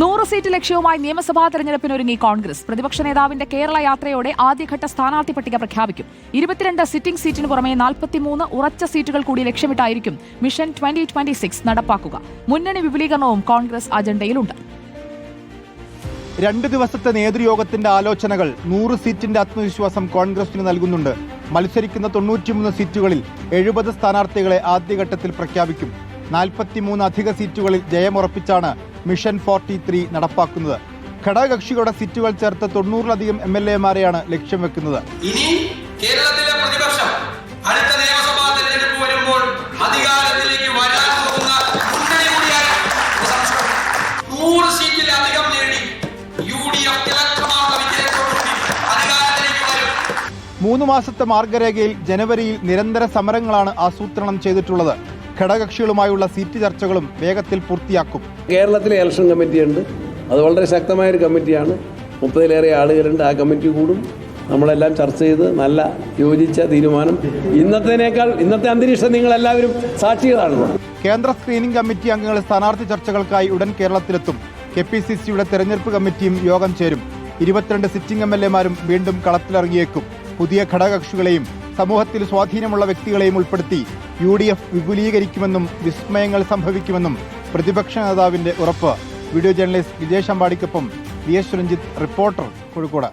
നൂറ് സീറ്റ് ലക്ഷ്യവുമായി നിയമസഭാ തെരഞ്ഞെടുപ്പിനൊരുങ്ങി കോൺഗ്രസ്. പ്രതിപക്ഷ നേതാവിന്റെ കേരള യാത്രയോടെ ആദ്യഘട്ട സ്ഥാനാർത്ഥി പട്ടിക പ്രഖ്യാപിക്കും. ഇരുപത്തിരണ്ട് സിറ്റിംഗ് സീറ്റിന് പുറമെ നാൽപ്പത്തിമൂന്ന് ഉറച്ച സീറ്റുകൾ കൂടി ലക്ഷ്യമിട്ടായിരിക്കും മിഷൻ ട്വന്റി ട്വന്റി സിക്സ് നടപ്പാക്കുക. മുന്നണി വിപുലീകരണവും കോൺഗ്രസ് അജണ്ടയിലുണ്ട്. രണ്ട് ദിവസത്തെ നേതൃയോഗത്തിന്റെ ആലോചനകൾ നൂറ് സീറ്റിന്റെ ആത്മവിശ്വാസം കോൺഗ്രസിന് നൽകുന്നുണ്ട്. മത്സരിക്കുന്ന തൊണ്ണൂറ്റിമൂന്ന് സീറ്റുകളിൽ എഴുപത് സ്ഥാനാർത്ഥികളെ ആദ്യഘട്ടത്തിൽ പ്രഖ്യാപിക്കും. നാൽപ്പത്തിമൂന്ന് അധിക സീറ്റുകളിൽ ജയമുറപ്പിച്ചാണ് മിഷൻ ഫോർട്ടി ത്രീ നടപ്പാക്കുന്നത്. ഘടകകക്ഷികളുടെ സീറ്റുകൾ ചേർത്ത് തൊണ്ണൂറിലധികം എം എൽ എമാരെയാണ് ലക്ഷ്യം വെക്കുന്നത്. ഇനി കേരളത്തിലെ പ്രതിപക്ഷം അടുത്ത നിയമസഭാ തെരഞ്ഞെടുപ്പ് വരുമ്പോൾ അധികാരത്തിലേക്ക് വരാൻ പോകുന്ന മുന്നണി കൂടിയായി നൂറ് സീറ്റിലധികം നേടി യു ഡി എഫ് അധികാരത്തിലേക്ക് വരും. മൂന്ന് മാസത്തെ മാർഗരേഖയിൽ ജനുവരിയിൽ നിരന്തര സമരങ്ങളാണ് ആസൂത്രണം ചെയ്തിട്ടുള്ളത്. ഘടകകക്ഷികളുമായുള്ള സീറ്റ് ചർച്ചകളും വേഗത്തിൽ പൂർത്തിയാക്കും. കേരളത്തിലെ ഇലക്ഷൻ കമ്മിറ്റിയുണ്ട്. അത് വളരെ ശക്തമായ ഒരു കമ്മിറ്റിയാണ്. മുപ്പതിലേറെ ആളുകളുണ്ട്. ആ കമ്മിറ്റി കൂടും. നമ്മളെല്ലാം ചർച്ച ചെയ്ത് നല്ല യോജിച്ച തീരുമാനം. ഇന്നത്തേനേക്കാൾ ഇന്നത്തെ അന്തരീക്ഷം നിങ്ങൾ എല്ലാവരും സാക്ഷികളാണ്. കേന്ദ്ര സ്ക്രീനിംഗ് കമ്മിറ്റി അംഗങ്ങൾ സ്ഥാനാർത്ഥി ചർച്ചകൾക്കായി ഉടൻ കേരളത്തിലെത്തും. കെ പി സി സിയുടെ തെരഞ്ഞെടുപ്പ് കമ്മിറ്റിയും യോഗം ചേരും. ഇരുപത്തിരണ്ട് സിറ്റിംഗ് എം എൽ എമാരും വീണ്ടും കളത്തിലിറങ്ങിയേക്കും. പുതിയ ഘടകകക്ഷികളെയും സമൂഹത്തിൽ സ്വാധീനമുള്ള വ്യക്തികളെയും ഉൾപ്പെടുത്തി യു ഡി എഫ് വിപുലീകരിക്കുമെന്നും വിസ്മയങ്ങൾ സംഭവിക്കുമെന്നും പ്രതിപക്ഷ നേതാവിന്റെ ഉറപ്പ്. Video journalist Vijesh അമ്പാടിക്കൊപ്പം V S Ranjith reporter Kozhikode.